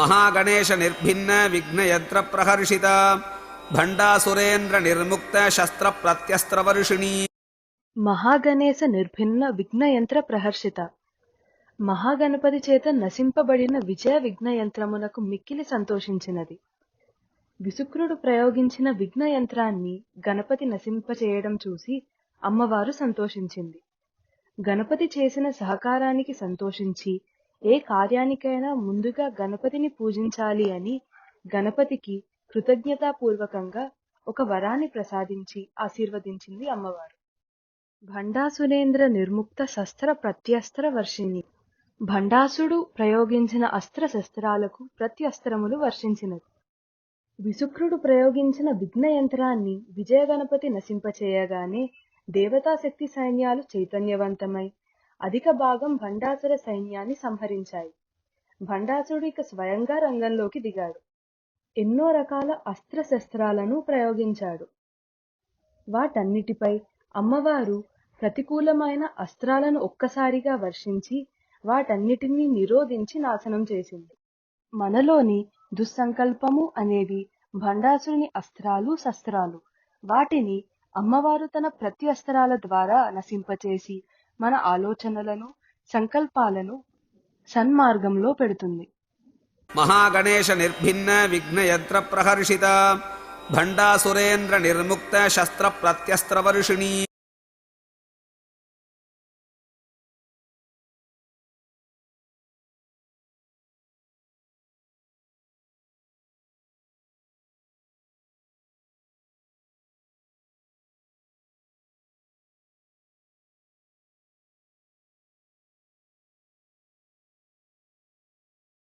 మహాగణేశ నిర్భిన్న విఘ్నయంత్ర ప్రహర్షిత భండాసురేంద్ర నిర్ముక్త శస్త్ర ప్రత్యస్త్రవర్షిణీ మహాగణేశ నిర్భిన్న విఘ్నయంత్ర ప్రహర్షిత మహాగణపతి చేత నశింపబడిన విజయ విఘ్నయంత్రమునకు మిక్కిలి సంతోషించినది. విసుక్రుడు ప్రయోగించిన విఘ్నయంత్రాన్ని గణపతి నశింపచేయడం చూసి అమ్మవారు సంతోషించింది. గణపతి చేసిన సహకారానికి సంతోషించి ఏ కార్యానికైనా ముందుగా గణపతిని పూజించాలి అని గణపతికి కృతజ్ఞతాపూర్వకంగా ఒక వరాన్ని ప్రసాదించి ఆశీర్వదించింది అమ్మవారు. భండాసురేంద్ర నిర్ముక్త శస్త్ర ప్రత్యస్త్ర వర్షిణి. భండాసుడు ప్రయోగించిన అస్త్ర శస్త్రాలకు ప్రత్యస్త్రములు వర్షించినది. విసుక్రుడు ప్రయోగించిన విఘ్న యంత్రాన్ని విజయగణపతి నశింపచేయగానే దేవతాశక్తి సైన్యాలు చైతన్యవంతమై అధిక భాగం భండాసుర సైన్యాన్ని సంహరించాయి. భండాసుడు ఇక స్వయంగా రంగంలోకి దిగాడు. ఎన్నో రకాల అస్త్ర శస్త్రాలను ప్రయోగించాడు. వాటన్నిటిపై అమ్మవారు ప్రతికూలమైన అస్త్రాలను ఒక్కసారిగా వర్షించి వాటన్నిటినీ నిరోధించి నాశనం చేసింది. మనలోని దుస్సంకల్పము అనేది భండాసుని అస్త్రాలు శస్త్రాలు. వాటిని అమ్మవారు తన ప్రతి అస్త్రాల ద్వారా నశింపచేసి మన ఆలోచనలను సంకల్పాలను సన్మార్గంలో పెడుతుంది. మహాగణేశ నిర్భిన్న విఘ్నయంత్ర ప్రహర్షిత భండాసురేంద్ర నిర్ముక్త శస్త్ర ప్రత్యస్త్రవర్షిణీ